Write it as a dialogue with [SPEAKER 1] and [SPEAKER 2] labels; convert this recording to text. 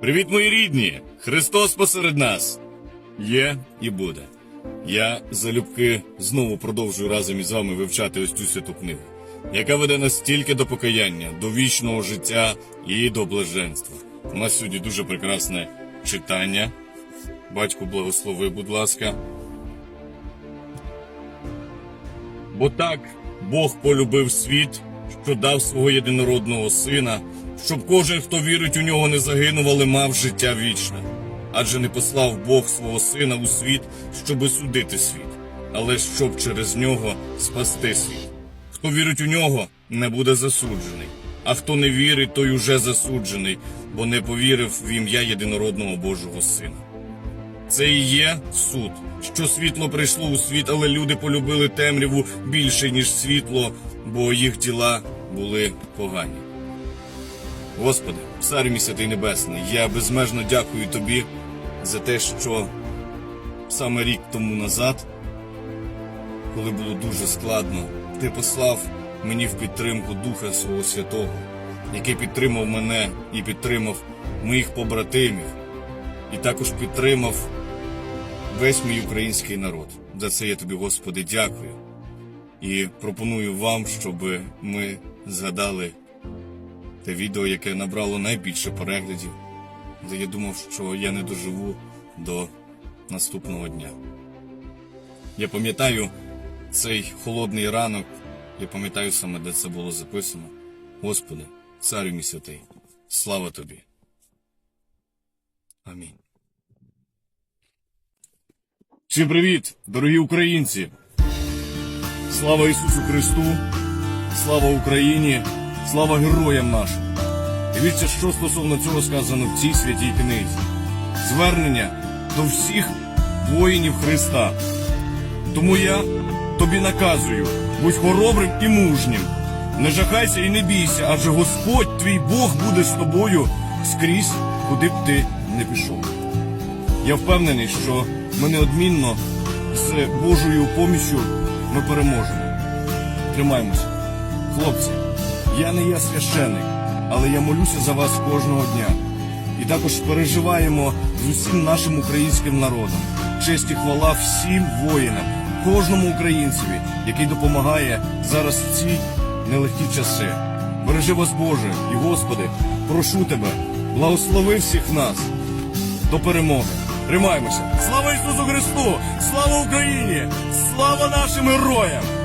[SPEAKER 1] Привіт, мої рідні! Христос посеред нас є і буде. Я залюбки знову продовжую разом із вами вивчати ось цю святу книгу, яка веде нас тільки до покаяння, до вічного життя і до блаженства. У нас сьогодні дуже прекрасне читання. Батьку, благослови, будь ласка. Бо так Бог полюбив світ, що дав свого єдинородного сина, щоб кожен, хто вірить у нього, не загинув, але мав життя вічне. Адже не послав Бог свого сина у світ, щоби судити світ, але щоб через нього спасти світ. Хто вірить у нього, не буде засуджений, а хто не вірить, той уже засуджений, бо не повірив в ім'я єдинородного Божого Сина. Це і є суд, що світло прийшло у світ, але люди полюбили темряву більше, ніж світло, бо їх діла були погані. Господи, цар мій святий небесний, я безмежно дякую тобі за те, що саме рік тому назад, коли було дуже складно, ти послав мені в підтримку Духа Свого Святого, який підтримав мене і підтримав моїх побратимів, і також підтримав весь мій український народ. За це я тобі, Господи, дякую. І пропоную вам, щоб ми згадали те відео, яке набрало найбільше переглядів, де я думав, що я не доживу до наступного дня. Я пам'ятаю цей холодний ранок, я пам'ятаю саме, де це було записано. Господи, царю мій святий, слава тобі. Амінь. Всім привіт, дорогі українці! Слава Ісусу Христу! Слава Україні! Слава героям нашим! Дивіться, що стосовно цього сказано в цій святій книзі. Звернення до всіх воїнів Христа. Тому я тобі наказую, будь хоробрим і мужнім. Не жахайся і не бійся, адже Господь твій Бог буде з тобою скрізь, куди б ти не пішов. Я впевнений, що ми неодмінно з Божою поміччю ми переможемо. Тримаймося. Хлопці, я не є священник, але я молюся за вас кожного дня. І також переживаємо з усім нашим українським народом. Честь і хвала всім воїнам, кожному українцеві, який допомагає зараз в ці нелегкі часи. Бережи вас, Боже, і Господи, прошу тебе, благослови всіх нас до перемоги. Тримаємося! Слава Ісусу Христу! Слава Україні! Слава нашим героям!